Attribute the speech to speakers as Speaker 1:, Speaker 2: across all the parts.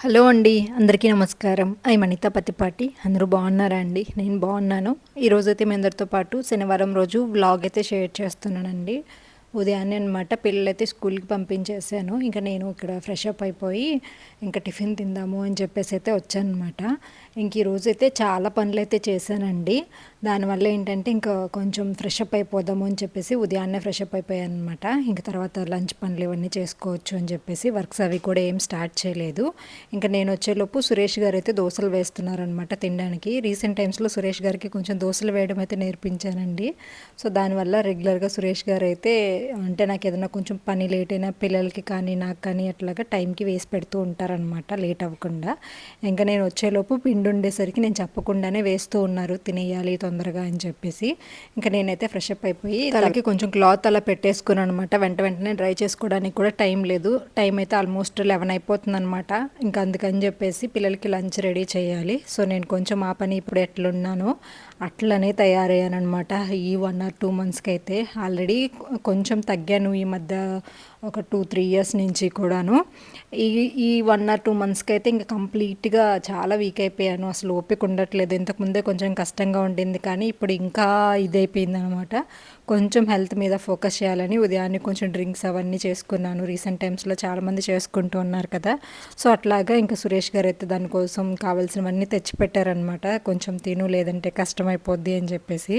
Speaker 1: Hello అండి అందరికీ నమస్కారం. ఐ మణిత పతిపాటి. అందరూ బాగున్నారా అండి? నేను బాగున్నాను. ఈరోజైతే మీ అందరితో పాటు శనివారం రోజు వ్లాగ్ అయితే షేర్ చేస్తున్నానండి. ఉదయాన్నే అనమాట పిల్లలైతే స్కూల్కి పంపించేసాను ఇంకా నేను ఇక్కడ ఫ్రెష్ అప్ అయిపోయి ఇంకా టిఫిన్ తిందాము అని చెప్పేసి అయితే వచ్చానమాట ఇంక ఈరోజు అయితే చాలా పనులు అయితే చేశానండి. దానివల్ల ఏంటంటే ఇంకా కొంచెం ఫ్రెష్ అప్ అయిపోదాము అని చెప్పేసి ఉదయాన్నే ఫ్రెష్ అప్ అయిపోయాను అనమాట ఇంక తర్వాత లంచ్ పనులు ఇవన్నీ చేసుకోవచ్చు అని చెప్పేసి వర్క్స్ అవి కూడా ఏం స్టార్ట్ చేయలేదు. ఇంకా నేను వచ్చేలోపు సురేష్ గారు అయితే దోశలు వేస్తున్నారనమాట తినడానికి. రీసెంట్ టైమ్స్లో సురేష్ గారికి కొంచెం దోశలు వేయడం అయితే నేర్పించానండి. సో దానివల్ల రెగ్యులర్గా సురేష్ గారు అయితే అంటే నాకు ఏదైనా కొంచెం పని లేట్ అయినా పిల్లలకి కానీ నాకు కానీ అట్లాగా టైంకి వేసి పెడుతూ ఉంటారనమాట లేట్ అవ్వకుండా. ఇంకా నేను వచ్చేలోపు పిండి ఉండేసరికి నేను చెప్పకుండానే వేస్తూ ఉన్నారు తినేయాలి తొందరగా అని చెప్పేసి. ఇంకా నేనైతే ఫ్రెష్ అప్ అయిపోయి తలకి కొంచెం క్లాత్ అలా పెట్టేసుకున్నాను అనమాట వెంట వెంటనే డ్రై చేసుకోవడానికి కూడా టైం లేదు. టైం అయితే ఆల్మోస్ట్ లెవెన్ అయిపోతుంది అనమాట ఇంకా అందుకని చెప్పేసి పిల్లలకి లంచ్ రెడీ చేయాలి. సో నేను కొంచెం ఆ పని ఇప్పుడు ఎట్లున్నానో అట్లనే తయారయ్యాను అనమాట ఈ వన్ ఆర్ టూ మంత్స్కి అయితే ఆల్రెడీ కొంచెం తగ్గాను ఈ మధ్య ఒక టూ త్రీ ఇయర్స్ నుంచి కూడాను. ఈ ఈ వన్ ఆర్ టూ మంత్స్కి అయితే ఇంకా కంప్లీట్గా చాలా వీక్ అయిపోయాను. అసలు ఓపిక ఉండట్లేదు. ఇంతకుముందే కొంచెం కష్టంగా ఉండింది కానీ ఇప్పుడు ఇంకా ఇదైపోయింది అనమాట కొంచెం హెల్త్ మీద ఫోకస్ చేయాలని ఉదయాన్నే కొంచెం డ్రింక్స్ అవన్నీ చేసుకున్నాను. రీసెంట్ టైమ్స్లో చాలామంది చేసుకుంటూ ఉన్నారు కదా. సో అట్లాగా ఇంకా సురేష్ గారు అయితే దానికోసం కావాల్సినవన్నీ తెచ్చిపెట్టారనమాట కొంచెం తిను లేదంటే కష్టమైపోద్ది అని చెప్పేసి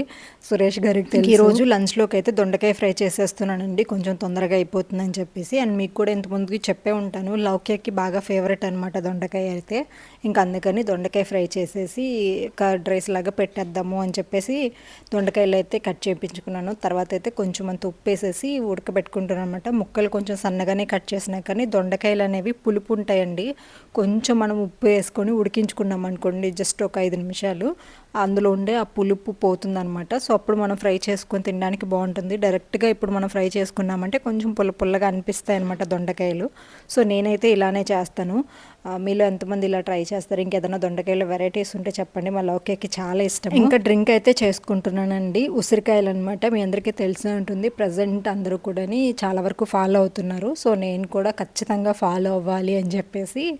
Speaker 1: సురేష్ గారికి ఈ రోజు లంచ్లోకి అయితే దొండకాయ ఫ్రై చేసేస్తున్నానండి. కొంచెం తొందరగా అయిపోతుందని చెప్పేసి అండ్ మీకు కూడా ఇంతకుముందుకి చెప్పే ఉంటాను. లౌక్యాకి బాగా ఫేవరెట్ అనమాట దొండకాయ అయితే. ఇంకా అందుకని దొండకాయ ఫ్రై చేసేసి కర్డ్ రైస్ లాగా పెట్టేద్దాము అని చెప్పేసి దొండకాయలు అయితే కట్ చేయించుకున్నాను. తర్వాత అయితే కొంచెం అంత ఉప్పు వేసేసి ఉడకబెట్టుకుంటున్నాను అనమాట ముక్కలు కొంచెం సన్నగానే కట్ చేసినా కానీ దొండకాయలు అనేవి పులుపు ఉంటాయండి. కొంచెం మనం ఉప్పు వేసుకొని ఉడికించుకున్నాం అనుకోండి జస్ట్ ఒక ఐదు నిమిషాలు అందులో ఉండే ఆ పులుపు పోతుందనమాట సో అప్పుడు మనం ఫ్రై చేసుకొని తినడానికి బాగుంటుంది. డైరెక్ట్గా ఇప్పుడు మనం ఫ్రై చేసుకున్నామంటే కొంచెం పుల్ల పుల్లగా అనిపిస్తాయి అనమాట దొండకాయలు. సో నేనైతే ఇలానే చేస్తాను. మీలో ఎంతమంది ఇలా ట్రై చేస్తారు? ఇంకేదైనా దొండకాయలు వెరైటీస్ ఉంటే చెప్పండి. మా లౌకేకి చాలా ఇష్టం ఇంకా డ్రింక్ అయితే చేసుకుంటున్నానండి. ఉసిరికాయలు అనమాట మీ అందరికీ తెలిసే ఉంటుంది. ప్రజెంట్ అందరూ కూడా చాలా వరకు ఫాలో అవుతున్నారు. సో నేను కూడా ఖచ్చితంగా ఫాలో అవ్వాలి అని చెప్పేసి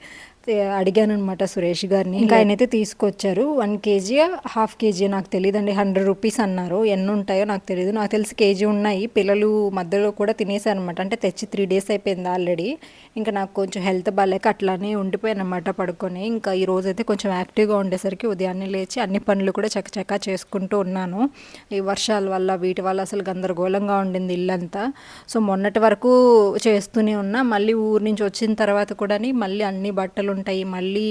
Speaker 1: అడిగాను అనమాట సురేష్ గారిని. ఇంకా ఆయన అయితే తీసుకొచ్చారు. వన్ కేజీ హాఫ్ కేజీ నాకు తెలియదండి హండ్రెడ్ రూపీస్ అన్నారు. ఎన్ని ఉంటాయో నాకు తెలియదు నాకు తెలిసి కేజీ ఉన్నాయి. పిల్లలు మధ్యలో కూడా తినేసారు అనమాట అంటే తెచ్చి త్రీ డేస్ అయిపోయింది ఆల్రెడీ. ఇంకా నాకు కొంచెం హెల్త్ బాగాలేక అట్లానే ఉండిపోయాను అనమాట పడుకొని. ఇంకా ఈ రోజు అయితే కొంచెం యాక్టివ్గా ఉండేసరికి ఉదయాన్నే లేచి అన్ని పనులు కూడా చకచకా చేసుకుంటూ ఉన్నాను. ఈ వర్షాల వల్ల వీటి వల్ల అసలు గందరగోళంగా ఉండింది ఇల్లంతా. సో మొన్నటి వరకు చేస్తూనే ఉన్నా. మళ్ళీ ఊరు నుంచి వచ్చిన తర్వాత కూడా మళ్ళీ అన్ని బట్టలు ఉంటాయి. మళ్ళీ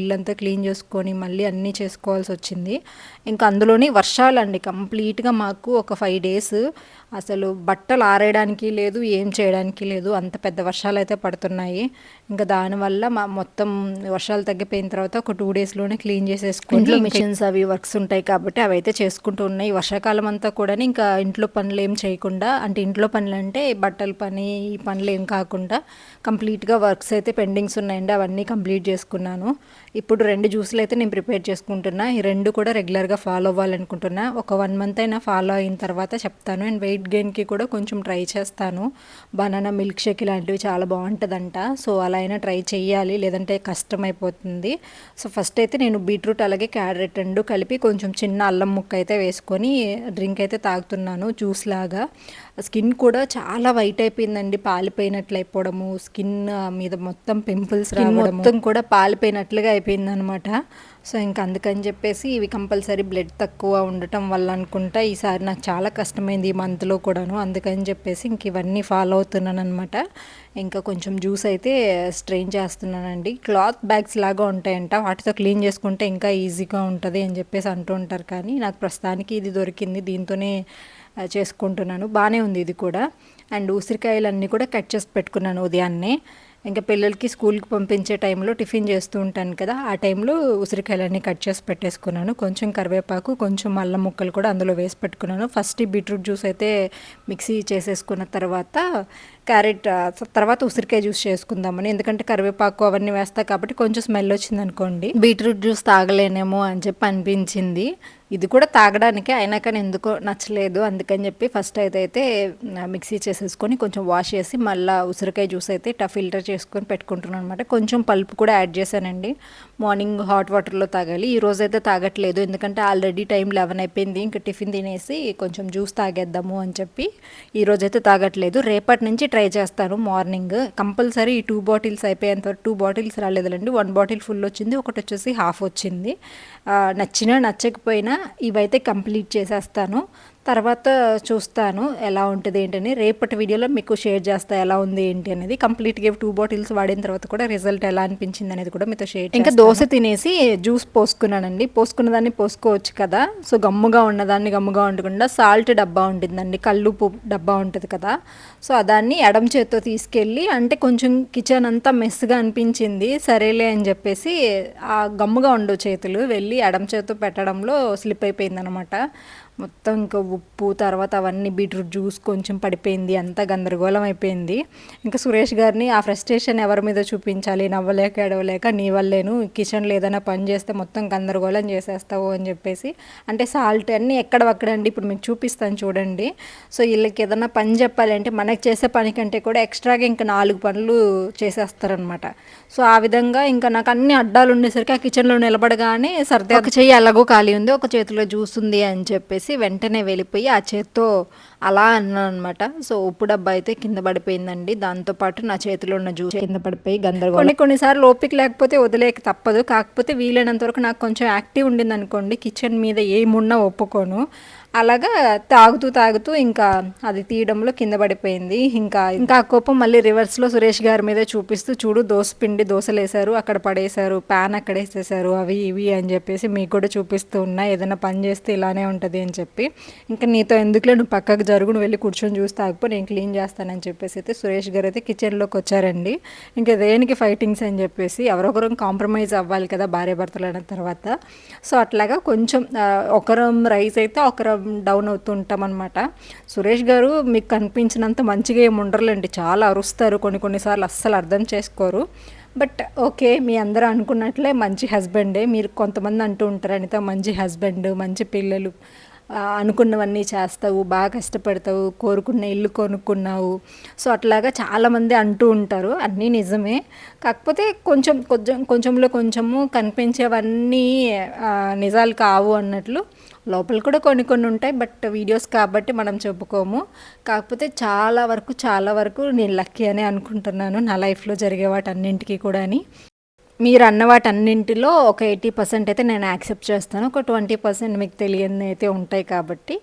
Speaker 1: ఇల్లంతా క్లీన్ చేసుకొని మళ్ళీ అన్నీ చేసుకోవాల్సి వచ్చింది. ఇంకా అందులోని వర్షాలండి. కంప్లీట్గా మాకు ఒక ఫైవ్ డేస్ అసలు బట్టలు ఆరేయడానికి లేదు ఏం చేయడానికి లేదు అంత పెద్ద వర్షాలు అయితే పడుతున్నాయి. ఇంకా దానివల్ల మా మొత్తం వర్షాలు తగ్గిపోయిన తర్వాత ఒక టూ డేస్లోనే క్లీన్ చేసేసుకుంటూ ఇంట్లో మిషన్స్ అవి వర్క్స్ ఉంటాయి కాబట్టి అవి అయితే చేసుకుంటూ ఉన్నాయి. వర్షాకాలం అంతా కూడా ఇంకా ఇంట్లో పనులు ఏం చేయకుండా అంటే ఇంట్లో పనులు అంటే బట్టల పని ఈ పనులు ఏం కాకుండా కంప్లీట్గా వర్క్స్ అయితే పెండింగ్స్ ఉన్నాయండి. అవన్నీ కంప్లీట్ చేసుకున్నాను. ఇప్పుడు రెండు జ్యూస్లు అయితే నేను ప్రిపేర్ చేసుకుంటున్నా. ఈ రెండు కూడా రెగ్యులర్గా ఫాలో అవ్వాలనుకుంటున్నా. ఒక వన్ మంత్ అయినా ఫాలో అయిన తర్వాత చెప్తాను. అండ్ వెయిట్ గెయిన్కి కూడా కొంచెం ట్రై చేస్తాను. బనానా మిల్క్ షేక్ ఇలాంటివి చాలా బాగుంటుందంట. సో అలా అయినా ట్రై చేయాలి లేదంటే కష్టమైపోతుంది. సో ఫస్ట్ అయితే నేను బీట్రూట్ అలాగే క్యారెట్ రెండు కలిపి కొంచెం చిన్న అల్లం ముక్క అయితే వేసుకొని డ్రింక్ అయితే తాగుతున్నాను జ్యూస్ లాగా. స్కిన్ కూడా చాలా వైట్ అయిపోయిందండి. పాలిపోయినట్లు అయిపోవడము స్కిన్ మీద మొత్తం పింపుల్స్ రావడం మొత్తం కూడా పాలిపోయినట్లుగా అయిపోయింది అనమాట సో ఇంకా అందుకని చెప్పేసి ఇవి కంపల్సరీ బ్లడ్ తక్కువ ఉండటం వల్ల అనుకుంటా ఈసారి నాకు చాలా కష్టమైంది ఈ మంత్లో కూడాను. అందుకని చెప్పేసి ఇంక ఇవన్నీ ఫాలో అవుతున్నాను అనమాట ఇంకా కొంచెం జ్యూస్ అయితే స్ట్రెయిన్ చేస్తున్నానండి. క్లాత్ బ్యాగ్స్ లాగా ఉంటాయంట. వాటితో క్లీన్ చేసుకుంటే ఇంకా ఈజీగా ఉంటుంది అని చెప్పేసి అంటూ ఉంటారు కానీ నాకు ప్రస్తుతానికి ఇది దొరికింది. దీంతోనే చేసుకుంటున్నాను. బాగానే ఉంది ఇది కూడా. అండ్ ఉసిరికాయలు అన్నీ కూడా కట్ చేసి పెట్టుకున్నాను ఉదయాన్నే. ఇంకా పిల్లలకి స్కూల్కి పంపించే టైంలో టిఫిన్ చేస్తూ ఉంటాను కదా ఆ టైంలో ఉసిరికాయలన్నీ కట్ చేసి పెట్టేసుకున్నాను. కొంచెం కరివేపాకు కొంచెం అల్లం ముక్కలు కూడా అందులో వేసి పెట్టుకున్నాను. ఫస్ట్ ఈ బీట్రూట్ జ్యూస్ అయితే మిక్సీ చేసేసుకున్న తర్వాత క్యారెట్ తర్వాత ఉసిరికాయ జ్యూస్ చేసుకుందామని. ఎందుకంటే కరివేపాకు అవన్నీ వేస్తా కాబట్టి కొంచెం స్మెల్ వచ్చింది అనుకోండి బీట్రూట్ జ్యూస్ తాగలేనేమో అని చెప్పి అనిపించింది. ఇది కూడా తాగడానికి అయినా కానీ ఎందుకో నచ్చలేదు. అందుకని చెప్పి ఫస్ట్ అయితే అయితే మిక్సీ చేసేసుకొని కొంచెం వాష్ చేసి మళ్ళీ ఉసిరికాయ జ్యూస్ అయితే ఇట్లా ఫిల్టర్ చేసుకొని పెట్టుకుంటున్నాను అనమాట కొంచెం పల్పు కూడా యాడ్ చేశానండి. మార్నింగ్ హాట్ వాటర్లో తాగాలి. ఈ రోజు అయితే తాగట్లేదు. ఎందుకంటే ఆల్రెడీ టైం లెవెన్ అయిపోయింది. ఇంకా టిఫిన్ తినేసి కొంచెం జ్యూస్ తాగేద్దాము అని చెప్పి ఈ రోజు అయితే తాగట్లేదు. రేపటి నుంచి ట్రై చేస్తాను మార్నింగ్. కంపల్సరీ ఈ టూ బాటిల్స్ అయిపోయేంత టూ బాటిల్స్ రాలేదులండి. వన్ బాటిల్ ఫుల్ వచ్చింది. ఒకటి వచ్చేసి హాఫ్ వచ్చింది. నచ్చినా నచ్చకపోయినా ఇవైతే కంప్లీట్ చేసేస్తాను. తర్వాత చూస్తాను ఎలా ఉంటుంది ఏంటని. రేపటి వీడియోలో మీకు షేర్ చేస్తా ఎలా ఉంది ఏంటి అనేది. కంప్లీట్గా టూ బాటిల్స్ వాడిన తర్వాత కూడా రిజల్ట్ ఎలా అనిపించింది అనేది కూడా మీతో షేర్ ఇంకా దోశ తినేసి జ్యూస్ పోసుకున్నానండి. పోసుకున్న దాన్ని పోసుకోవచ్చు కదా. సో గమ్ముగా ఉన్నదాన్ని గమ్ముగా ఉండకుండా సాల్ట్ డబ్బా ఉంటుందండి. కల్లుపు డబ్బా ఉంటుంది కదా. సో దాన్ని ఎడం చేత్తో తీసుకెళ్ళి అంటే కొంచెం కిచెన్ అంతా మెస్గా అనిపించింది. సరేలే అని చెప్పేసి ఆ గమ్ముగా ఉండు చేతులు వెళ్ళి ఎడం చేత్తో పెట్టడంలో స్లిప్ అయిపోయింది అనమాట మొత్తం ఇంకా ఉప్పు తర్వాత అవన్నీ బీట్రూట్ జ్యూస్ కొంచెం పడిపోయింది అంతా గందరగోళం అయిపోయింది. ఇంకా సురేష్ గారిని ఆ ఫ్రస్ట్రేషన్ ఎవరి మీద చూపించాలి నవ్వలేక ఎడవలేక నీ వల్లేను కిచెన్లో ఏదైనా పని చేస్తే మొత్తం గందరగోళం చేసేస్తావు అని చెప్పేసి. అంటే సాల్ట్ అన్నీ ఎక్కడవక్కడండి ఇప్పుడు మీకు చూపిస్తాను చూడండి. సో వీళ్ళకి ఏదైనా పని చెప్పాలంటే మనకి చేసే పని కంటే కూడా ఎక్స్ట్రాగా ఇంకా నాలుగు పనులు చేసేస్తారనమాట. సో ఆ విధంగా ఇంకా నాకు అన్ని అడ్డాలు ఉండేసరికి ఆ కిచెన్లో నిలబడగానే సర్ది. ఒక చెయ్యి ఎలాగో ఖాళీ ఉంది ఒక చేతిలో జ్యూస్ ఉంది అని చెప్పేసి వెంటనే వెళ్ళిపోయి ఆ చేత్తో అలా అన్నాను అనమాట సో ఉప్పు డబ్బా అయితే కింద పడిపోయిందండి. దాంతోపాటు నా చేతిలో ఉన్న జ్యూస్ కింద పడిపోయి గందరగోళం. కొన్ని కొన్నిసార్లు ఓపిక లేకపోతే వదిలేక తప్పదు. కాకపోతే వీలైనంత వరకు నాకు కొంచెం యాక్టివ్ ఉండింది అనుకోండి కిచెన్ మీద ఏమున్నా ఒప్పుకోను. అలాగా తాగుతూ తాగుతూ ఇంకా అది తీయడంలో కింద పడిపోయింది. ఇంకా ఇంకా ఆ కోపం మళ్ళీ రివర్స్లో సురేష్ గారి మీద చూపిస్తూ చూడు దోశ పిండి దోశలు అక్కడ పడేశారు ప్యాన్ అక్కడ వేసేసారు అవి ఇవి అని చెప్పేసి మీకు కూడా చూపిస్తూ ఉన్నా ఏదైనా పని చేస్తే ఇలానే ఉంటుంది అని చెప్పి. ఇంకా నీతో ఎందుకులే నువ్వు పక్కకు జరుగును వెళ్ళి కూర్చొని చూస్తే ఆగిపో నేను క్లీన్ చేస్తానని చెప్పేసి అయితే సురేష్ గారు అయితే కిచెన్లోకి వచ్చారండి. ఇంకా దేనికి ఫైటింగ్స్ అని చెప్పేసి ఎవరొకరం కాంప్రమైజ్ అవ్వాలి కదా భార్య భర్తలు అన్న తర్వాత. సో అట్లాగా కొంచెం ఒకరం రైస్ అయితే ఒకరం డౌన్ అవుతూ ఉంటాం అనమాట సురేష్ గారు మీకు కనిపించినంత మంచిగా ఏమి ఉండరులేండి. చాలా అరుస్తారు కొన్ని కొన్నిసార్లు అస్సలు అర్థం చేసుకోరు. బట్ ఓకే మీ అందరూ అనుకున్నట్లే మంచి హస్బెండే. మీరు కొంతమంది అంటూ ఉంటారు అనిత మంచి హస్బెండ్ మంచి పిల్లలు. అనుకున్నవన్నీ చేస్తావు బాగా కష్టపడతావు కోరుకున్న ఇల్లు కొనుక్కున్నావు. సో అట్లాగా చాలామంది అంటూ ఉంటారు అన్నీ నిజమే. కాకపోతే కొంచెం కొంచెం కొంచెంలో కొంచెము కనిపించేవన్నీ నిజాలు కావు అన్నట్లు లోపల కూడా కొన్ని కొన్ని ఉంటాయి బట్ వీడియోస్ కాబట్టి మనం చెప్పుకోము. కాకపోతే చాలా వరకు చాలా వరకు నేను లక్కీ అనే అనుకుంటున్నాను నా లైఫ్లో జరిగే వాటి అన్నింటికీ కూడా అని మీరు అన్న వాటన్నింటిలో ఒక ఎయిటీ పర్సెంట్ అయితే నేను యాక్సెప్ట్ చేస్తాను. ఒక ట్వంటీ పర్సెంట్ మీకు తెలియని అయితే ఉంటాయి కాబట్టి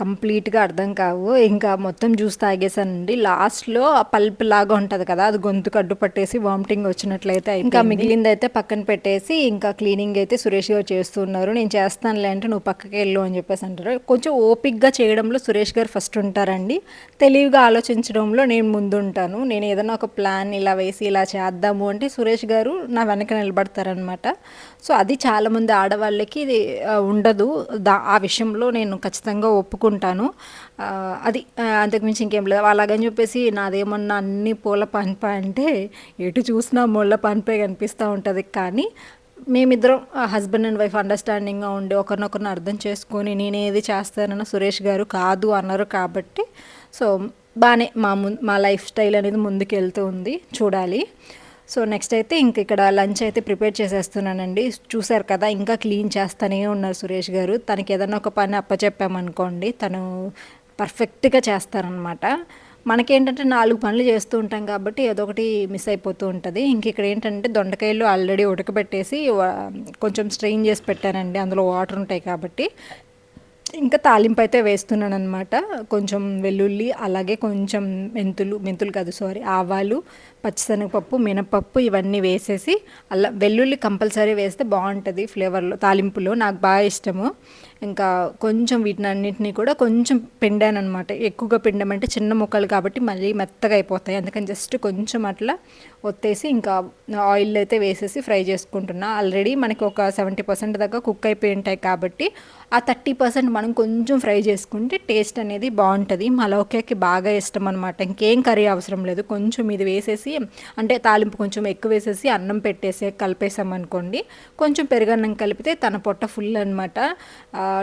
Speaker 1: కంప్లీట్గా అర్థం కావు. ఇంకా మొత్తం జ్యూస్ తాగేసానండి. లాస్ట్లో ఆ పల్ప్ లాగా ఉంటుంది కదా అది గొంతు కడ్డు పట్టేసి వామిటింగ్ వచ్చినట్లయితే ఇంకా మిగిలింది అయితే పక్కన పెట్టేసి ఇంకా క్లీనింగ్ అయితే సురేష్ గారు చేస్తున్నారు. నేను చేస్తానులే అంటే నువ్వు పక్కకి వెళ్ళు అని చెప్పేసి అంటారు. కొంచెం ఓపిక్గా చేయడంలో సురేష్ గారు ఫస్ట్ ఉంటారండి. తెలివిగా ఆలోచించడంలో నేను ముందుంటాను. నేను ఏదైనా ఒక ప్లాన్ ఇలా వేసి ఇలా చేద్దాము అంటే సురేష్ గారు నా వెనక నిలబడతారనమాట సో అది చాలామంది ఆడవాళ్ళకి ఇది ఉండదు. దా ఆ విషయంలో నేను ఖచ్చితంగా ఒప్పుకుంటాను. అది అంతకుమించి ఇంకేం లేదు. అలాగని చెప్పేసి నాదేమన్నా అన్ని పూల పంప అంటే ఎటు చూసినా ముళ్ళ పనిపే కనిపిస్తూ ఉంటుంది. కానీ మేమిద్దరం హస్బెండ్ అండ్ వైఫ్ అండర్స్టాండింగ్గా ఉండి ఒకరినొకరిని అర్థం చేసుకొని నేను ఏది చేస్తానన్న సురేష్ గారు కాదు అన్నారు కాబట్టి సో బాగానే మా ము మా లైఫ్ స్టైల్ అనేది ముందుకెళ్తూ ఉంది. చూడాలి. సో నెక్స్ట్ అయితే ఇంక ఇక్కడ లంచ్ అయితే ప్రిపేర్ చేసేస్తున్నానండి. చూశారు కదా ఇంకా క్లీన్ చేస్తూనే ఉన్నారు సురేష్ గారు. తనకి ఏదైనా ఒక పని అప్పచెప్పామనుకోండి తను పర్ఫెక్ట్గా చేస్తారనమాట. మనకేంటంటే నాలుగు పనులు చేస్తూ ఉంటాం కాబట్టి ఏదో ఒకటి మిస్ అయిపోతూ ఉంటుంది. ఇంక ఇక్కడ ఏంటంటే దొండకాయలు ఆల్రెడీ ఉడకబెట్టేసి కొంచెం స్ట్రెయిన్ చేసి పెట్టానండి. అందులో వాటర్ ఉంటాయి కాబట్టి ఇంకా తాలింపు అయితే వేస్తున్నాను అనమాట కొంచెం వెల్లుల్లి అలాగే కొంచెం మెంతులు మెంతులు కాదు సారీ ఆవాలు పచ్చిశనగపప్పు మినపప్పు ఇవన్నీ వేసేసి అలా వెల్లుల్లి కంపల్సరీ వేస్తే బాగుంటుంది ఫ్లేవర్లో తాలింపులో. నాకు బాగా ఇష్టము. ఇంకా కొంచెం వీటిని అన్నింటినీ కూడా కొంచెం పిండాను అనమాట ఎక్కువగా పిండమంటే చిన్న ముక్కలు కాబట్టి మళ్ళీ మెత్తగా అయిపోతాయి. అందుకని జస్ట్ కొంచెం అట్లా ఒత్తేసి ఇంకా ఆయిల్ అయితే వేసేసి ఫ్రై చేసుకుంటున్నా. ఆల్రెడీ మనకి ఒక సెవెంటీ పర్సెంట్ దాకా కుక్ అయిపోయి ఉంటాయి కాబట్టి ఆ థర్టీ పర్సెంట్ మనం కొంచెం ఫ్రై చేసుకుంటే టేస్ట్ అనేది బాగుంటుంది. మలోకేకి బాగా ఇష్టం అనమాట ఇంకేం కర్రీ అవసరం లేదు. కొంచెం ఇది వేసేసి అంటే తాలింపు కొంచెం ఎక్కువ వేసేసి అన్నం పెట్టేసి కలిపేసాం అనుకోండి కొంచెం పెరుగన్నం కలిపితే తన పొట్ట ఫుల్ అనమాట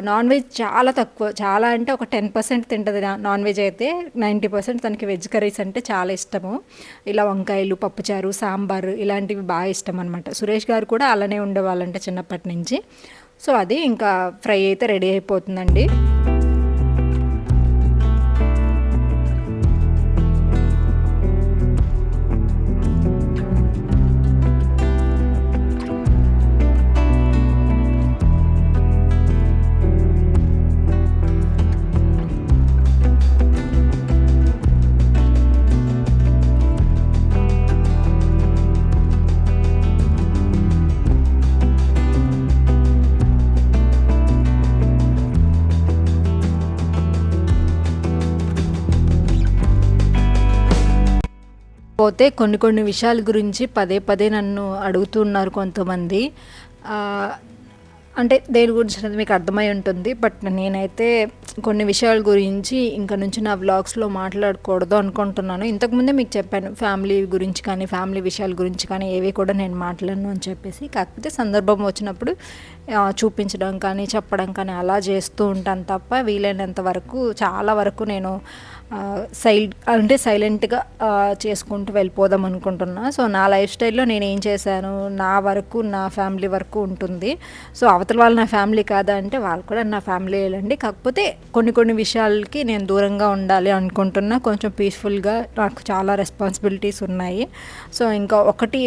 Speaker 1: నాన్ వెజ్ చాలా తక్కువ. చాలా అంటే ఒక టెన్ పర్సెంట్ తింటుంది నాన్ వెజ్ అయితే. నైంటీ పర్సెంట్ తనకి వెజ్ కర్రీస్ అంటే చాలా ఇష్టము. ఇలా వంకాయలు పప్పుచారు సాంబారు ఇలాంటివి బాగా ఇష్టం అనమాట సురేష్ గారు కూడా అలానే ఉండేవాళ్ళంటే చిన్నప్పటి నుంచి. సో అది ఇంకా ఫ్రై అయితే రెడీ అయిపోతుందండి. పోతే కొన్ని కొన్ని విషయాల గురించి పదే పదే నన్ను అడుగుతున్నారు కొంతమంది. అంటే దేని గురించి అనేది మీకు అర్థమై ఉంటుంది బట్ నేనైతే కొన్ని విషయాల గురించి ఇంకా నుంచి నా వ్లాగ్స్లో మాట్లాడకూడదు అనుకుంటున్నాను. ఇంతకుముందే మీకు చెప్పాను ఫ్యామిలీ గురించి కానీ ఫ్యామిలీ విషయాల గురించి కానీ ఏవి కూడా నేను మాట్లాడను అని చెప్పేసి. కాకపోతే సందర్భం వచ్చినప్పుడు చూపించడం కానీ చెప్పడం కానీ అలా చేస్తూ ఉంటాను తప్ప వీలైనంత వరకు చాలా వరకు నేను సైల్ అంటే సైలెంట్గా చేసుకుంటూ వెళ్ళిపోదాం అనుకుంటున్నా. సో నా లైఫ్ స్టైల్లో నేను ఏం చేశాను? నా వరకు నా ఫ్యామిలీ వరకు ఉంటుంది. సో అవతల వాళ్ళు నా ఫ్యామిలీ కాదా అంటే వాళ్ళు కూడా నా ఫ్యామిలీ వెళ్ళండి కాకపోతే కొన్ని కొన్ని విషయాలకి నేను దూరంగా ఉండాలి అనుకుంటున్నా. కొంచెం పీస్ఫుల్గా నాకు చాలా రెస్పాన్సిబిలిటీస్ ఉన్నాయి. సో ఇంకా ఒకటి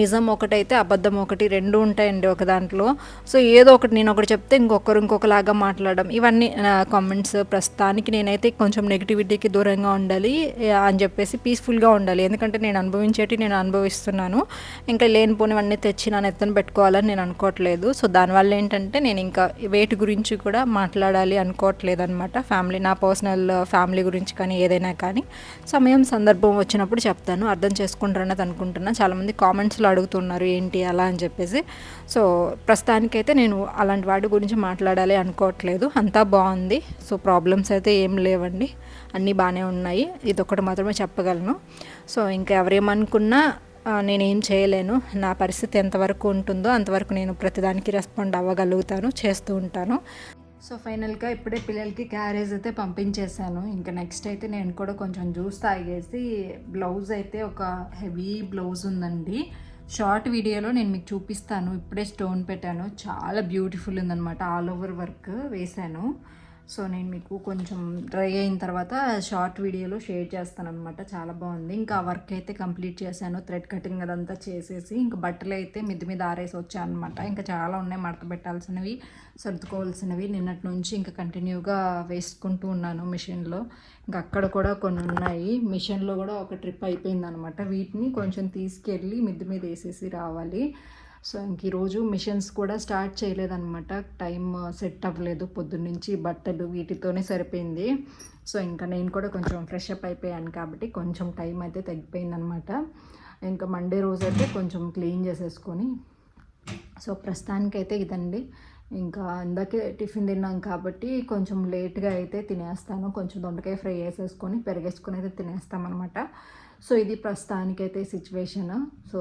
Speaker 1: నిజం ఒకటైతే అబద్ధం ఒకటి రెండు ఉంటాయండి ఒక దాంట్లో. సో ఏదో ఒకటి నేను ఒకటి చెప్తే ఇంకొకరు ఇంకొకలాగా మాట్లాడడం. ఇవన్నీ నా కామెంట్స్ ప్రస్తుతానికి నేనైతే కొంచెం నెగిటివిటీ వీటికి దూరంగా ఉండాలి అని చెప్పేసి పీస్ఫుల్గా ఉండాలి. ఎందుకంటే నేను అనుభవించేటి నేను అనుభవిస్తున్నాను. ఇంకా లేనిపోనివన్నీ తెచ్చి నా ఎత్తన పెట్టుకోవాలని నేను అనుకోవట్లేదు. సో దానివల్ల ఏంటంటే నేను ఇంకా వేటి గురించి కూడా మాట్లాడాలి అనుకోవట్లేదు అనమాట ఫ్యామిలీ నా పర్సనల్ ఫ్యామిలీ గురించి కానీ ఏదైనా కానీ. సమయం సందర్భం వచ్చినప్పుడు చెప్తాను. అర్థం చేసుకుంటారన్నది అనుకుంటున్నా. చాలామంది కామెంట్స్లో అడుగుతున్నారు ఏంటి అలా? అని చెప్పేసి. సో ప్రస్తుతానికైతే నేను అలాంటి వాటి గురించి మాట్లాడాలి అనుకోవట్లేదు. అంతా బాగుంది. సో ప్రాబ్లమ్స్ అయితే ఏం లేవండి. అన్నీ బాగానే ఉన్నాయి. ఇది ఒకటి మాత్రమే చెప్పగలను. సో ఇంకా ఎవరేమనుకున్నా నేనేం చేయలేను. నా పరిస్థితి ఎంతవరకు ఉంటుందో అంతవరకు నేను ప్రతిదానికి రెస్పాండ్ అవ్వగలుగుతాను చేస్తూ ఉంటాను. సో ఫైనల్గా ఇప్పుడే పిల్లలకి క్యారేజ్ అయితే పంపించేశాను. ఇంకా నెక్స్ట్ అయితే నేను కూడా కొంచెం జ్యూస్ తాగేసి బ్లౌజ్ అయితే ఒక హెవీ బ్లౌజ్ ఉందండి. షార్ట్ వీడియోలో నేను మీకు చూపిస్తాను. ఇప్పుడే స్టోన్ పెట్టాను. చాలా బ్యూటిఫుల్ ఉందనమాట ఆల్ ఓవర్ వర్క్ వేశాను. సో నేను మీకు కొంచెం డ్రై అయిన తర్వాత షార్ట్ వీడియోలో షేర్ చేస్తాను అనమాట చాలా బాగుంది. ఇంకా వర్క్ అయితే కంప్లీట్ చేశాను. థ్రెడ్ కటింగ్ అదంతా చేసేసి ఇంకా బట్టలు అయితే మిద్ది మీద ఆరేసి వచ్చాను అనమాట ఇంకా చాలా ఉన్నాయి మడత పెట్టాల్సినవి సర్దుకోవాల్సినవి. నిన్నటి నుంచి ఇంకా కంటిన్యూగా వేసుకుంటూ ఉన్నాను మిషన్లో ఇంకా అక్కడ కూడా కొన్ని ఉన్నాయి. మిషన్లో కూడా ఒక ట్రిప్ అయిపోయింది అనమాట వీటిని కొంచెం తీసుకెళ్ళి మిద్ది మీద వేసేసి రావాలి. సో ఇంక ఈరోజు మిషన్స్ కూడా స్టార్ట్ చేయలేదన్నమాట. టైం సెట్ అవ్వలేదు పొద్దున్నుంచి బట్టలు వీటితోనే సరిపోయింది. సో ఇంకా నేను కూడా కొంచెం ఫ్రెష్ అప్ అయిపోయాను కాబట్టి కొంచెం టైం అయితే తగ్గిపోయిందనమాట ఇంకా మండే రోజు అయితే కొంచెం క్లీన్ చేసేసుకొని సో ప్రస్తుతానికైతే ఇదండి. ఇంకా ఇందాకే టిఫిన్ తిన్నాం కాబట్టి కొంచెం లేట్గా అయితే తినేస్తాను. కొంచెం దొండకాయ ఫ్రై వేసేసుకొని పెరిగేసుకొని అయితే తినేస్తామన్నమాట. సో ఇది ప్రస్తుతానికైతే సిచ్యువేషన్. సో